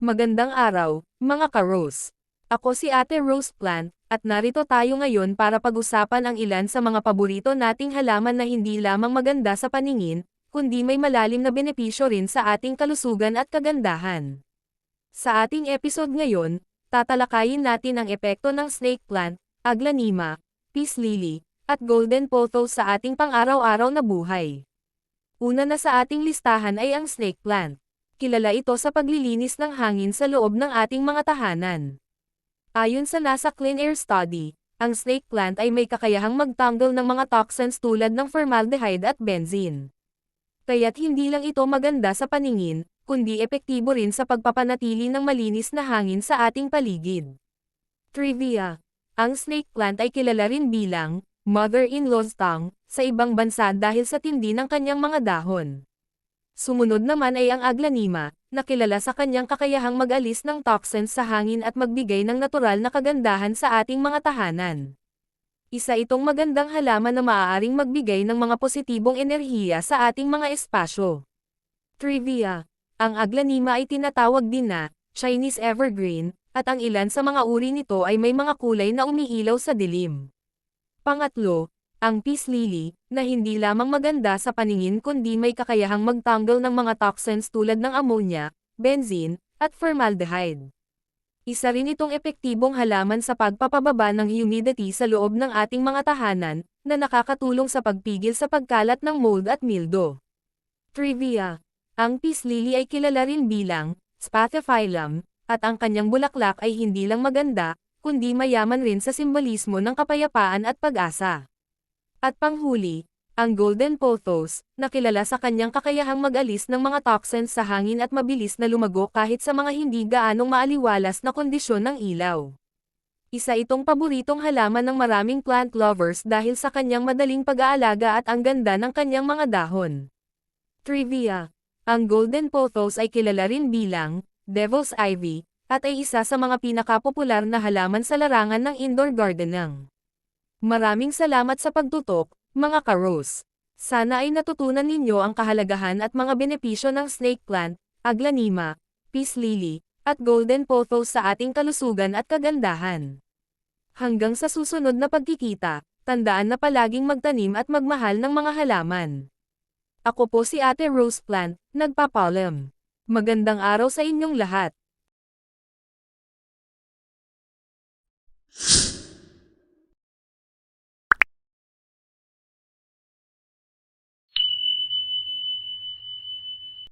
Magandang araw, mga ka-Rose. Ako si Ate Rose Plant, at narito tayo ngayon para pag-usapan ang ilan sa mga paborito nating halaman na hindi lamang maganda sa paningin, kundi may malalim na benepisyo rin sa ating kalusugan at kagandahan. Sa ating episode ngayon, tatalakayin natin ang epekto ng snake plant, aglanima, peace lily, at golden pothos sa ating pang-araw-araw na buhay. Una na sa ating listahan ay ang snake plant. Kilala ito sa paglilinis ng hangin sa loob ng ating mga tahanan. Ayon sa NASA Clean Air Study, ang snake plant ay may kakayahang magtanggal ng mga toxins tulad ng formaldehyde at benzene. Kaya't hindi lang ito maganda sa paningin, kundi epektibo rin sa pagpapanatili ng malinis na hangin sa ating paligid. Trivia Ang snake plant ay kilala rin bilang mother-in-law's tongue sa ibang bansa dahil sa tindi ng kanyang mga dahon. Sumunod naman ay ang aglanima, na kilala sa kanyang kakayahang mag-alis ng toxins sa hangin at magbigay ng natural na kagandahan sa ating mga tahanan. Isa itong magandang halaman na maaaring magbigay ng mga positibong enerhiya sa ating mga espasyo. Trivia Ang aglanima ay tinatawag din na Chinese evergreen, at ang ilan sa mga uri nito ay may mga kulay na umiilaw sa dilim. Pangatlo, ang peace lily, na hindi lamang maganda sa paningin kundi may kakayahang magtanggal ng mga toxins tulad ng ammonia, benzene, at formaldehyde. Isa rin itong epektibong halaman sa pagpapababa ng humidity sa loob ng ating mga tahanan, na nakakatulong sa pagpigil sa pagkalat ng mold at mildo. Trivia Ang peace lily ay kilala rin bilang Spathiphyllum, at ang kanyang bulaklak ay hindi lang maganda, kundi mayaman rin sa simbolismo ng kapayapaan at pag-asa. At panghuli, ang golden pothos, na kilala sa kanyang kakayahang mag-alis ng mga toxins sa hangin at mabilis na lumago kahit sa mga hindi gaanong maaliwalas na kondisyon ng ilaw. Isa itong paboritong halaman ng maraming plant lovers dahil sa kanyang madaling pag-aalaga at ang ganda ng kanyang mga dahon. Trivia Ang golden pothos ay kilala rin bilang devil's ivy, at ay isa sa mga pinakapopular na halaman sa larangan ng indoor gardening. Maraming salamat sa pagtutok, mga ka-Rose. Sana ay natutunan ninyo ang kahalagahan at mga benepisyo ng snake plant, aglanima, peace lily, at golden pothos sa ating kalusugan at kagandahan. Hanggang sa susunod na pagkikita, tandaan na palaging magtanim at magmahal ng mga halaman. Ako po si Ate Rose Plant, nagpapalam. Magandang araw sa inyong lahat.